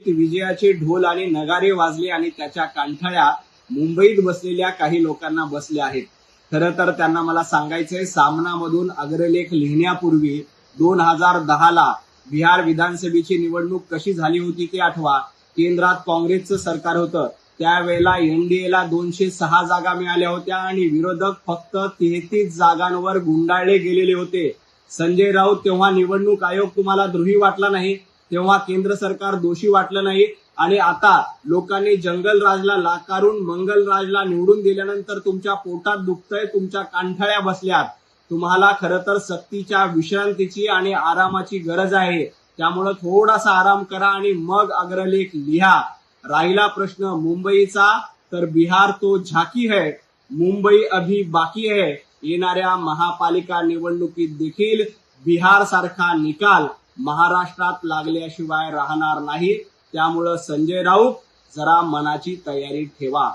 विजयाचे ढोल आणि नगारे वाजले आणि त्याच्या कांठाळ्या मुंबईत बसलेल्या काही लोकांना बसल्या आहेत. खरं तर त्यांना मला सांगायचंय सामनामधून अग्रलेख लिहिण्यापूर्वी दोन हजार दहाला बिहार विधानसभेची निवडणूक कशी झाली होती ते आठवा. केंद्रात काँग्रेसचं सरकार होतं. त्यावेळेला एनडीएला दोनशे सहा जागा मिळाल्या होत्या आणि विरोधक फक्त तेहतीस जागांवर गुंडाळले गेलेले होते. संजय राऊत तेव्हा निवडणूक आयोग तुम्हाला द्रोही वाटला नाही? तेव्हा केंद्र सरकार दोषी वाटलं नाही. आणि आता लोकांनी जंगल राजला लाकारून मंगल राजला निवडून दिल्यानंतर तुमच्या पोटात दुखतंय तुमच्या कांठाळ्या बसल्यात. तुम्हाला खर तर सक्तीच्या विश्रांतीची आणि आरामाची गरज आहे. त्यामुळं थोडासा आराम करा आणि मग अग्रलेख लिहा. राहिला प्रश्न मुंबईचा तर बिहार तो झाकी है. मुंबई अभी बाकी है. येणाऱ्या महापालिका निवडणुकीत देखील बिहार सारखा निकाल. महाराष्ट्रात लागल्याशिवाय राहणार नाही त्यामुळं संजय राऊत जरा मनाची तयारी ठेवा.